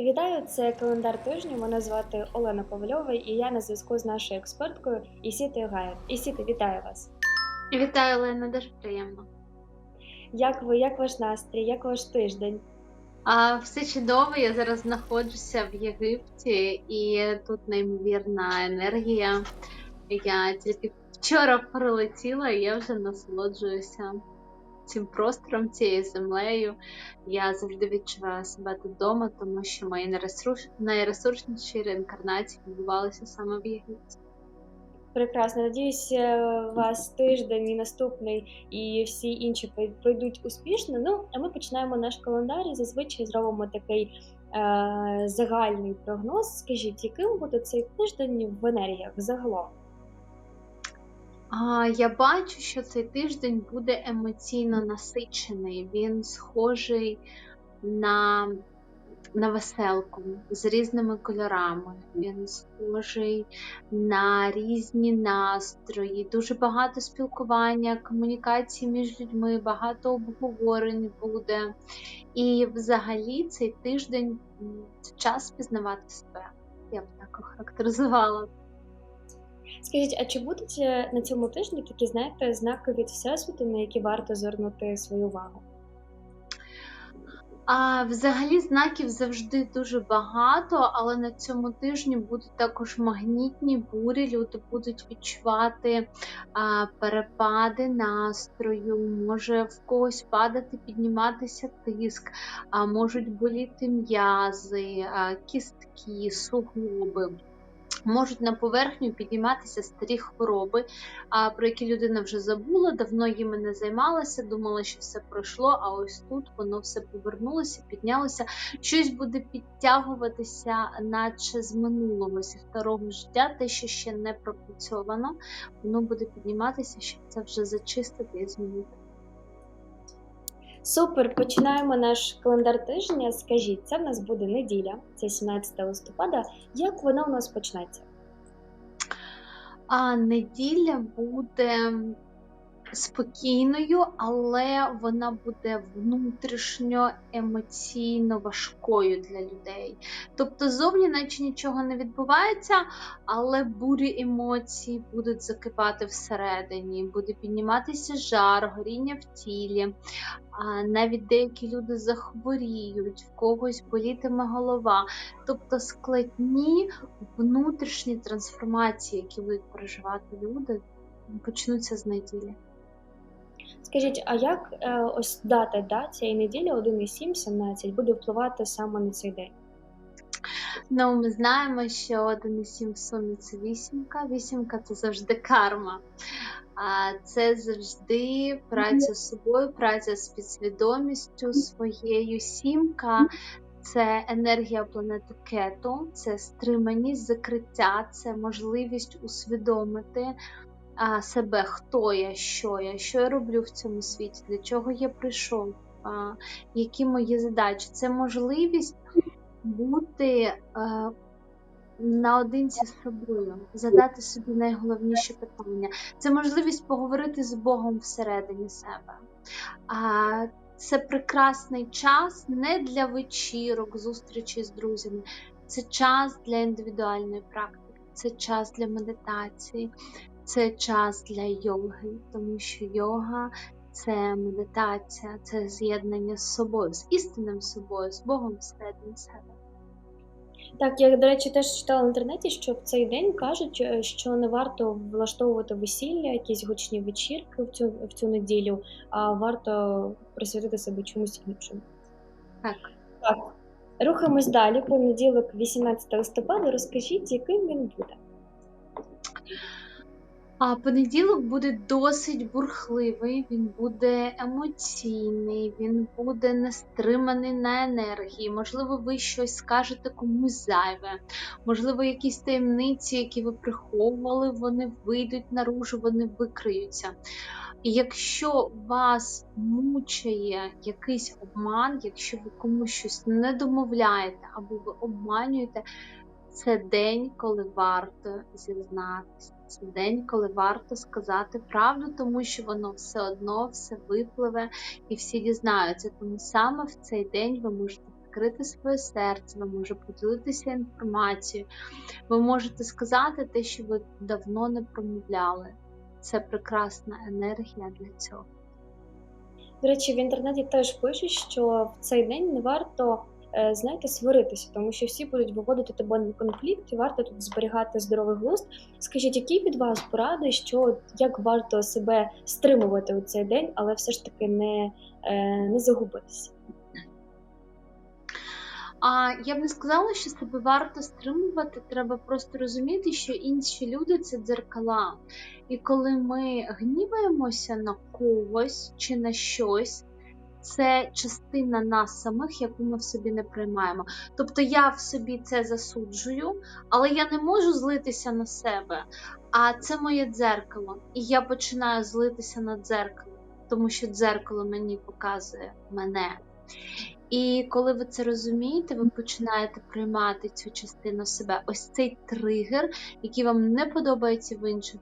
Вітаю, це календар тижню. Мене звати Олена Ковальова, і я на зв'язку з нашою експерткою Ісітою Гаєв. Ісіта, вітаю вас. Вітаю, Олена, дуже приємно. Як ви, як ваш настрій, як ваш тиждень? А, все чудово, я зараз знаходжуся в Єгипті, і тут неймовірна енергія. Я тільки вчора прилетіла, і я вже насолоджуюся цим простором, цією землею. Я завжди відчуваю себе вдома, тому що мої найресурс... найресурсніші реінкарнації відбувалися саме в Єгипті. Прекрасно. Надіюсь, е, вас тиждень і наступний, і всі інші пройдуть успішно. Ну, а ми починаємо наш календар і зазвичай зробимо такий е, загальний прогноз. Скажіть, яким буде цей тиждень в енергіях загалом? А, я бачу, що цей тиждень буде емоційно насичений. Він схожий на, на веселку з різними кольорами. Він схожий на різні настрої, дуже багато спілкування, комунікації між людьми, багато обговорень буде. І взагалі цей тиждень час пізнавати себе. Я б так охарактеризувала. Скажіть, а чи будуть е, на цьому тижні такі, знаєте, знаки від Всесвіту, на які варто звернути свою увагу? А взагалі знаків завжди дуже багато, але на цьому тижні будуть також магнітні бурі. Люди будуть відчувати а, перепади настрою, може в когось падати, підніматися тиск, а можуть боліти м'язи, кістки, суглоби. Можуть на поверхню підніматися старі хвороби, про які людина вже забула, давно їми не займалася, думала, що все пройшло, а ось тут воно все повернулося, піднялося. Щось буде підтягуватися, наче з минулого, зі старого життя, те, що ще не пропрацьовано, воно буде підніматися, щоб це вже зачистити і змінити. Супер, починаємо наш календар тижня. Скажіть, це в нас буде неділя, це 17 листопада. Як вона у нас почнеться? А неділя буде спокійною, але вона буде внутрішньо емоційно важкою для людей. Тобто зовні наче нічого не відбувається, але бурі емоцій будуть закипати всередині, буде підніматися жар, горіння в тілі. А навіть деякі люди захворіють, в когось болітиме голова. Тобто складні внутрішні трансформації, які будуть переживати люди, почнуться з неділі. Скажіть, а як е, ось дата да, цієї неділі 1,7-17 буде впливати саме на цей день? Ну, ми знаємо, що 1,7 в сумі це вісімка. Вісімка це завжди карма. А це завжди праця з собою, праця з підсвідомістю своєю. Сімка це енергія планети Кету, це стриманість, закриття, це можливість усвідомити а, себе, хто я, що я, що я роблю в цьому світі, для чого я прийшов, а, які мої задачі. Це можливість бути е, наодинці з собою, задати собі найголовніші питання. Це можливість поговорити з Богом всередині себе. А це прекрасний час не для вечірок, зустрічі з друзями. Це час для індивідуальної практики, це час для медитації, це час для йоги, тому що йога це медитація, це з'єднання з собою, з істинним собою, з Богом всередині себе. Так, я, до речі, теж читала в інтернеті, що в цей день кажуть, е, що не варто влаштовувати весілля, якісь гучні вечірки в цю, в цю неділю, а варто присвятити себе чомусь іншому. Так. Так, рухаємось далі. Понеділок, 18 листопада. Розкажіть, яким він буде. А понеділок буде досить бурхливий, він буде емоційний, він буде нестриманий на енергії. Можливо, ви щось скажете комусь зайве, можливо, якісь таємниці, які ви приховували, вони вийдуть наружу, вони викриються. І якщо вас мучає якийсь обман, якщо ви комусь щось не домовляєте або ви обманюєте, це день, коли варто зізнатися. Це день, коли варто сказати правду, тому що воно все одно все випливе і всі дізнаються. Тому саме в цей день ви можете відкрити своє серце, ви можете поділитися інформацією, ви можете сказати те, що ви давно не промовляли. Це прекрасна енергія для цього. До речі, в інтернеті теж пишуть, що в цей день не варто, знаєте, сваритися, тому що всі будуть виводити тебе на конфлікт, і варто тут зберігати здоровий глузд. Скажіть, які від вас поради, що як варто себе стримувати у цей день, але все ж таки не, е, не загубитися? А я б не сказала, що себе варто стримувати. Треба просто розуміти, що інші люди це дзеркала. І коли ми гніваємося на когось чи на щось, це частина нас самих, яку ми в собі не приймаємо. Тобто я в собі це засуджую, але я не можу злитися на себе. А це моє дзеркало. І я починаю злитися на дзеркало, тому що дзеркало мені показує мене. І коли ви це розумієте, ви починаєте приймати цю частину себе. Ось цей тригер, який вам не подобається в інших.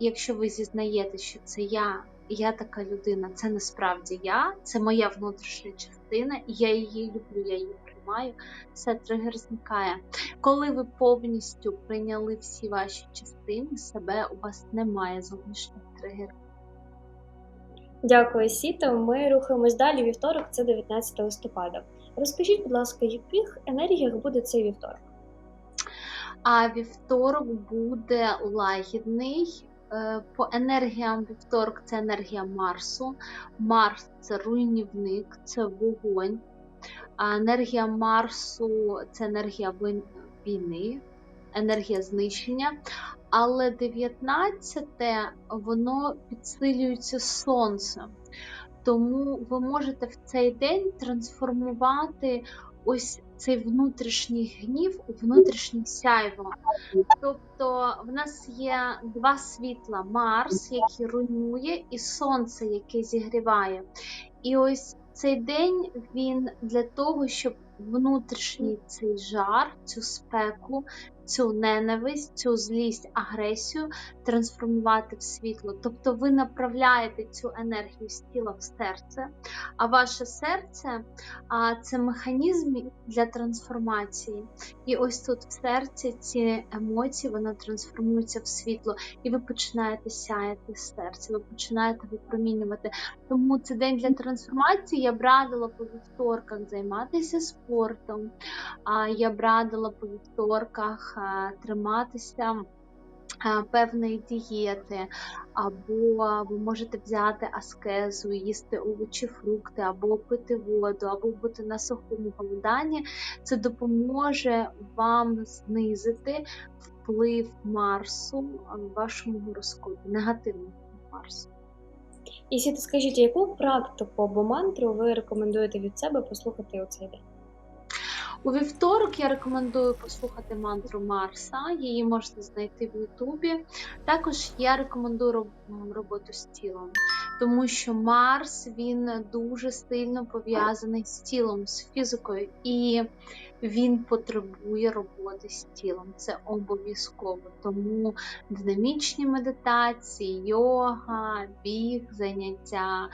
Якщо ви зізнаєте, що це я, я така людина, це насправді я, це моя внутрішня частина, і я її люблю, я її приймаю, все тригер зникає. Коли ви повністю прийняли всі ваші частини себе, у вас немає зовнішніх тригерів. Дякую, Сіто. Ми рухаємось далі. Вівторок це 19 листопада. Розкажіть, будь ласка, в яких енергіях буде цей вівторок? А вівторок буде лагідний. Е, По енергіям вівторок це енергія Марсу. Марс це руйнівник, це вогонь. А енергія Марсу це енергія війни, енергія знищення. Але 19 воно підсилюється сонцем. Тому ви можете в цей день трансформувати ось цей внутрішній гнів у внутрішнє сяйво. Тобто в нас є два світла: Марс, який руйнує, і сонце, яке зігріває. І ось цей день він для того, щоб внутрішній цей жар, цю спеку, цю ненависть, цю злість, агресію трансформувати в світло. Тобто ви направляєте цю енергію з тіла в серце, а ваше серце а, це механізм для трансформації. І ось тут в серці ці емоції воно трансформується в світло, і ви починаєте сяяти з серця, ви починаєте випромінювати. Тому це день для трансформації. Я б радила по вівторках займатися спортом, а я б радила по вівторках триматися. Певної дієти, або ви можете взяти аскезу, їсти овочі, фрукти, або пити воду, або бути на сухому голоданні. Це допоможе вам знизити вплив Марсу в вашому гороскопі, негативний Марсу. І Сіто, скажіть, яку практику або мантру ви рекомендуєте від себе послухати у цей день? У вівторок я рекомендую послухати мантру Марса, її можете знайти в Ютубі. Також я рекомендую роботу з тілом, тому що Марс він дуже сильно пов'язаний з тілом, з фізикою, і він потребує роботи з тілом. Це обов'язково. Тому динамічні медитації, йога, біг, заняття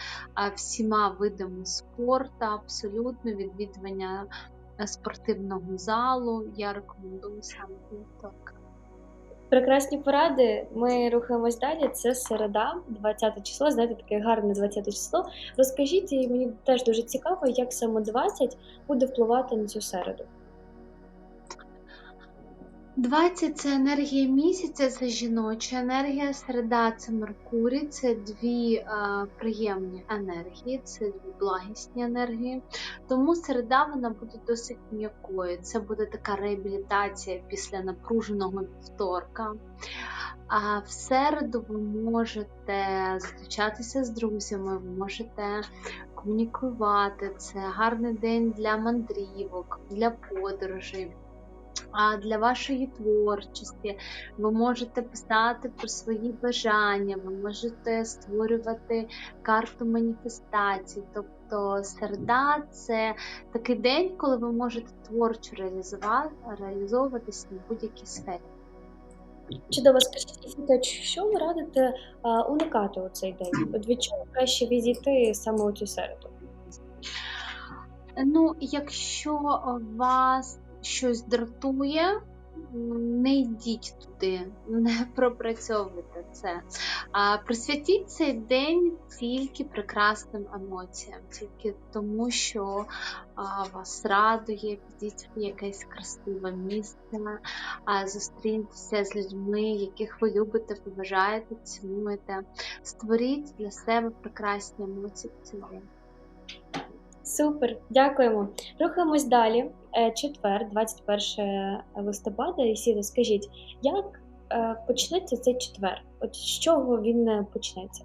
всіма видами спорту, абсолютно відвідування спортивного залу. Я рекомендую саме вівторок. Прекрасні поради. Ми рухаємось далі. Це середа, 20 число. Знаєте, таке гарне 20 число. Розкажіть, і мені теж дуже цікаво, як саме 20 буде впливати на цю середу. 20 це енергія місяця, це жіноча енергія, середа це Меркурій, це дві е, приємні енергії, це дві благісні енергії. Тому середа вона буде досить м'якою. Це буде така реабілітація після напруженого вівторка. А в середу ви можете зустрічатися з друзями, ви можете комунікувати. Це гарний день для мандрівок, для подорожей. А для вашої творчості ви можете писати про свої бажання, ви можете створювати карту маніфестацій. Тобто середа це такий день, коли ви можете творчо реалізувати, реалізовуватись на будь-якій сфері. Чудово, скажіть, що ви радите а, уникати у цей день? От від чого краще відійти саме у цю середу? Ну, якщо вас щось дратує, не йдіть туди, не пропрацьовуйте це. А присвятіть цей день тільки прекрасним емоціям, тільки тому, що а, вас радує, підіть в якесь красиве місце, а, зустріньтеся з людьми, яких ви любите, поважаєте, цінуєте. Створіть для себе прекрасні емоції в цей день. Супер, дякуємо. Рухаємось далі. Е, Четвер, 21 листопада. Ісіда, скажіть, як е, почнеться цей четвер? От з чого він е, почнеться?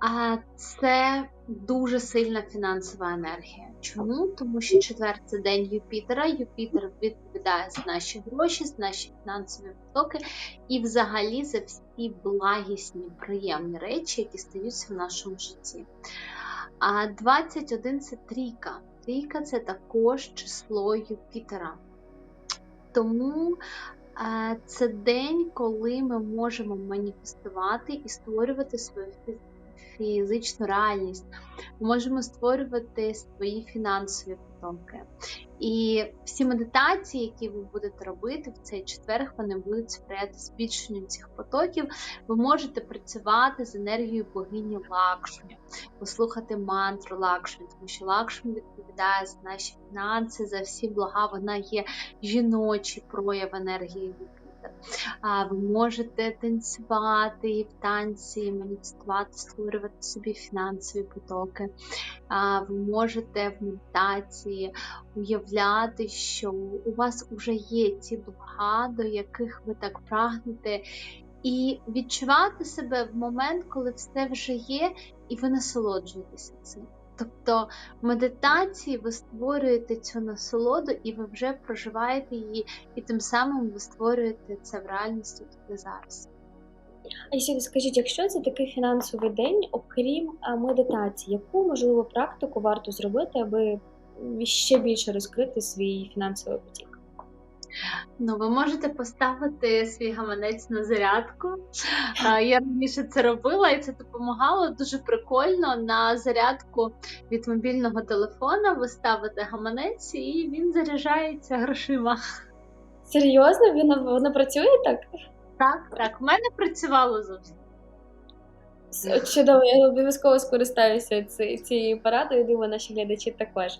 А це дуже сильна фінансова енергія. Чому? Тому що четвер це день Юпітера. Юпітер відповідає за наші гроші, за наші фінансові потоки і взагалі за всі благісні, приємні речі, які стаються в нашому житті. А 21 це трійка. Трійка це також число Юпітера. Тому е, це день, коли ми можемо маніфестувати і створювати свою фі- фізичну реальність. Ми можемо створювати свої фінансові потоки. І всі медитації, які ви будете робити в цей четверг, вони будуть сприяти збільшенню цих потоків. Ви можете працювати з енергією богині Лакшмі, послухати мантру Лакшмі, тому що Лакшмі відповідає за наші фінанси, за всі блага. Вона є жіночий прояв енергії ви можете танцювати і в танці, маніфестувати, створювати собі фінансові потоки. Ви можете в медитації уявляти, що у вас вже є ті блага, до яких ви так прагнете, і відчувати себе в момент, коли все вже є, і ви насолоджуєтеся цим. Тобто в медитації ви створюєте цю насолоду, і ви вже проживаєте її, і тим самим ви створюєте це в реальності тут і зараз. А скажіть, якщо це такий фінансовий день, окрім медитації, яку можливо практику варто зробити, аби ще більше розкрити свій фінансовий потік? Ну, ви можете поставити свій гаманець на зарядку. Я раніше це робила, і це допомагало дуже прикольно. На зарядку від мобільного телефона ви ставите гаманець, і він заряджається грошима. Серйозно, воно, воно працює так? Так, так, в мене працювало завжди. Чудово, я обов'язково скористаюся цією порадою, думаю, наші глядачі також.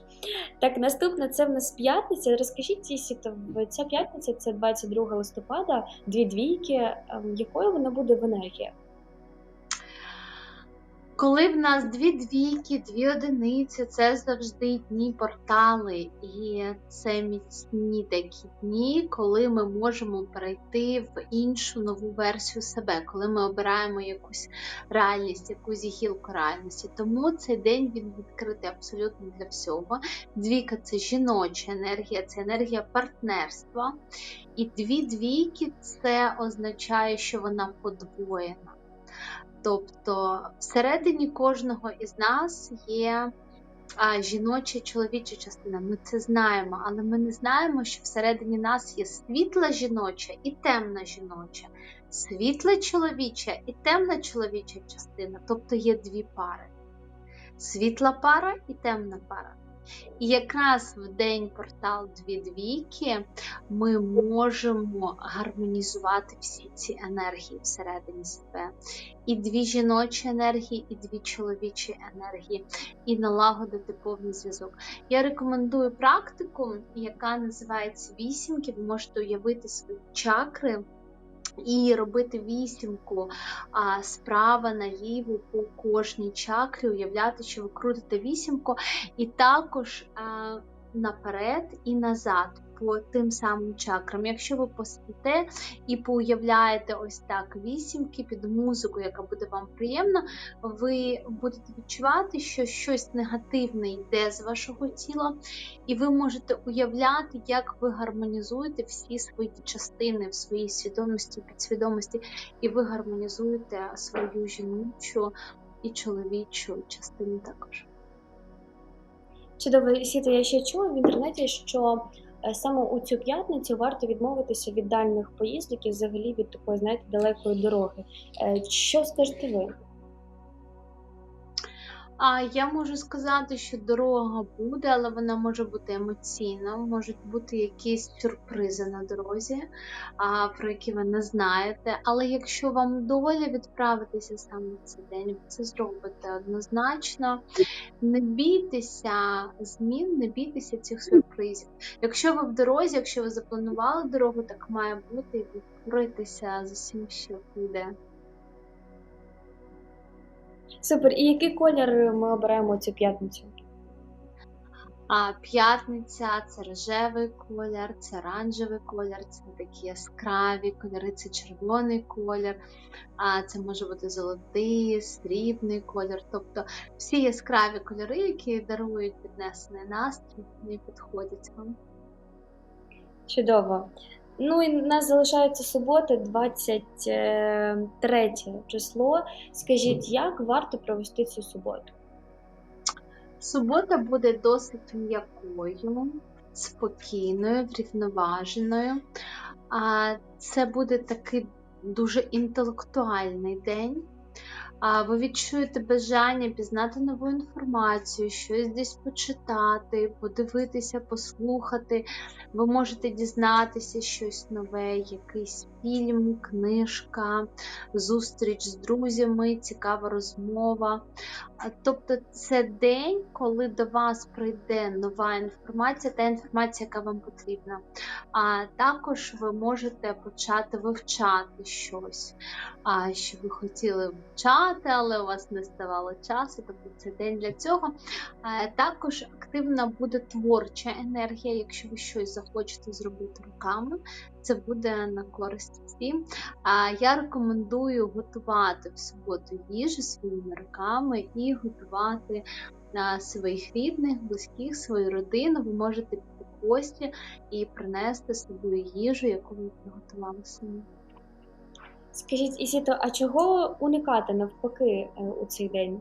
Так, наступне це в нас п'ятниця. Розкажіть ця п'ятниця це 22 листопада, дві двійки. Ем, Якою вона буде в енергії? Коли в нас дві двійки, дві одиниці, це завжди дні портали, і це міцні такі дні, коли ми можемо перейти в іншу нову версію себе, коли ми обираємо якусь реальність, якусь гілку реальності. Тому цей день він відкритий абсолютно для всього. Двійка це жіноча енергія, це енергія партнерства. І дві двійки це означає, що вона подвоєна. Тобто всередині кожного із нас є а, жіноча чоловіча частина. Ми це знаємо, але ми не знаємо, що всередині нас є світла жіноча і темна жіноча, світла чоловіча і темна чоловіча частина, тобто є дві пари. Світла пара і темна пара. І якраз в день портал Дві Двійки ми можемо гармонізувати всі ці енергії всередині себе. І дві жіночі енергії, і дві чоловічі енергії, і налагодити повний зв'язок. Я рекомендую практику, яка називається вісімки. Ви можете уявити свої чакри. І робити вісімку а, справа наліво по кожній чакрі, уявляти, що ви крутите вісімку, і також а, наперед і назад по тим самим чакрам. Якщо ви поспите і поуявляєте ось так вісімки під музику, яка буде вам приємна, ви будете відчувати, що щось негативне йде з вашого тіла, і ви можете уявляти, як ви гармонізуєте всі свої частини в своїй свідомості, підсвідомості, і ви гармонізуєте свою жіночу і чоловічу частину також. Чудово, Ісіто, я ще чула в інтернеті, що саме у цю п'ятницю варто відмовитися від дальніх поїздок і взагалі від такої, знаєте, далекої дороги. Е, Що скажете ви? А я можу сказати, що дорога буде, але вона може бути емоційна, можуть бути якісь сюрпризи на дорозі, а, про які ви не знаєте. Але якщо вам доля відправитися саме в цей день, ви це зробите однозначно. Не бійтеся змін, не бійтеся цих сюрпризів. Якщо ви в дорозі, якщо ви запланували дорогу, так має бути, і відкритися з усім, що піде. Супер. І який колір ми оберемо цю п'ятницю? А п'ятниця це рожевий колір, це оранжевий колір, це такі яскраві кольори, це червоний колір, а це може бути золотий, срібний колір. Тобто всі яскраві кольори, які дарують піднесений настрій, вони підходять вам. Чудово. Ну і в нас залишається субота, 23 число. Скажіть, як варто провести цю суботу? Субота буде досить м'якою, спокійною, врівноваженою. А це буде такий дуже інтелектуальний день. Ви відчуєте бажання пізнати нову інформацію, щось десь почитати, подивитися, послухати. Ви можете дізнатися щось нове, якийсь фільм, книжка, зустріч з друзями, цікава розмова. Тобто це день, коли до вас прийде нова інформація, та інформація, яка вам потрібна. А також ви можете почати вивчати щось, що ви хотіли вивчати, але у вас не ставало часу, тобто це день для цього. Також активна буде творча енергія, якщо ви щось захочете зробити руками, це буде на користь всім. Я рекомендую готувати в суботу їжу своїми руками і готувати своїх рідних, близьких, свою родину. Ви можете піти в гості і принести собою їжу, яку ви приготували самі. Скажіть, Ісіто, а чого уникати навпаки е, у цей день?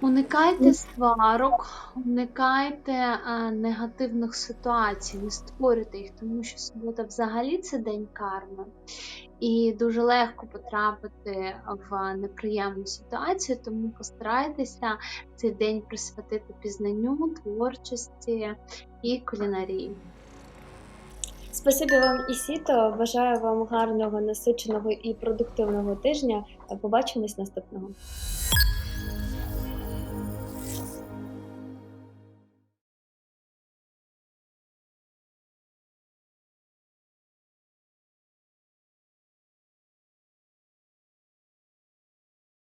Уникайте сварок, уникайте е, негативних ситуацій, не створюйте їх, тому що субота взагалі це день карми. І дуже легко потрапити в неприємну ситуацію, тому постарайтеся цей день присвятити пізнанню, творчості і кулінарії. Спасибі вам, і сіто. Бажаю вам гарного, насиченого і продуктивного тижня. Побачимось наступного.